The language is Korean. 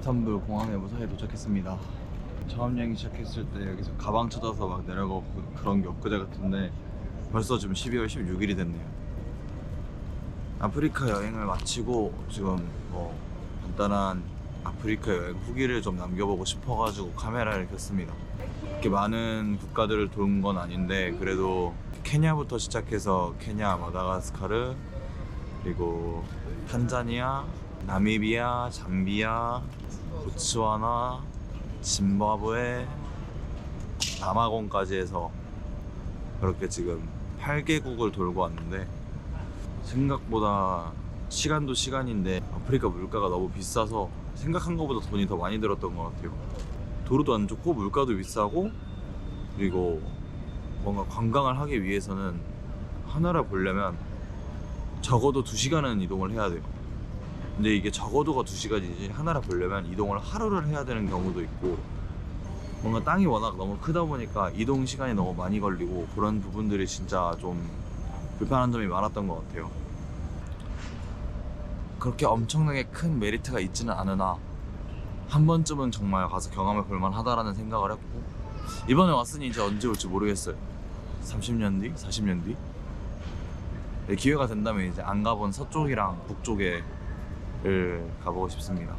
이스탄불 무사히 도착했습니다. 처음 여행 시작했을 때 여기서 가방 찾아서 막 내려가고 그런 게 엊그제 같은데 벌써 지금 12월 16일이 됐네요. 아프리카 여행을 마치고 지금 뭐 간단한 아프리카 여행 후기를 좀 남겨보고 싶어가지고 카메라를 켰습니다. 이렇게 많은 국가들을 도는 건 아닌데 그래도 케냐부터 시작해서 케냐, 마다가스카르 그리고 탄자니아, 나미비아, 잠비아, 보츠와나, 짐바브웨, 남아공까지 해서 그렇게 지금 8개국을 돌고 왔는데 생각보다 시간도 시간인데 아프리카 물가가 너무 비싸서 생각한 것보다 돈이 더 많이 들었던 것 같아요. 도로도 안 좋고 물가도 비싸고 그리고 뭔가 관광을 하기 위해서는 하나를 보려면 적어도 2시간은 이동을 해야 돼요. 근데 이게 적어도가 2시간이지 하나를 보려면 이동을 하루를 해야 되는 경우도 있고 뭔가 땅이 워낙 너무 크다 보니까 이동 시간이 너무 많이 걸리고 그런 부분들이 진짜 좀 불편한 점이 많았던 것 같아요. 그렇게 엄청나게 큰 메리트가 있지는 않으나 한 번쯤은 정말 가서 경험해 볼 만 하다라는 생각을 했고 이번에 왔으니 이제 언제 올지 모르겠어요. 30년 뒤? 40년 뒤? 네, 기회가 된다면 이제 안 가본 서쪽이랑 북쪽에 를 가보고 싶습니다.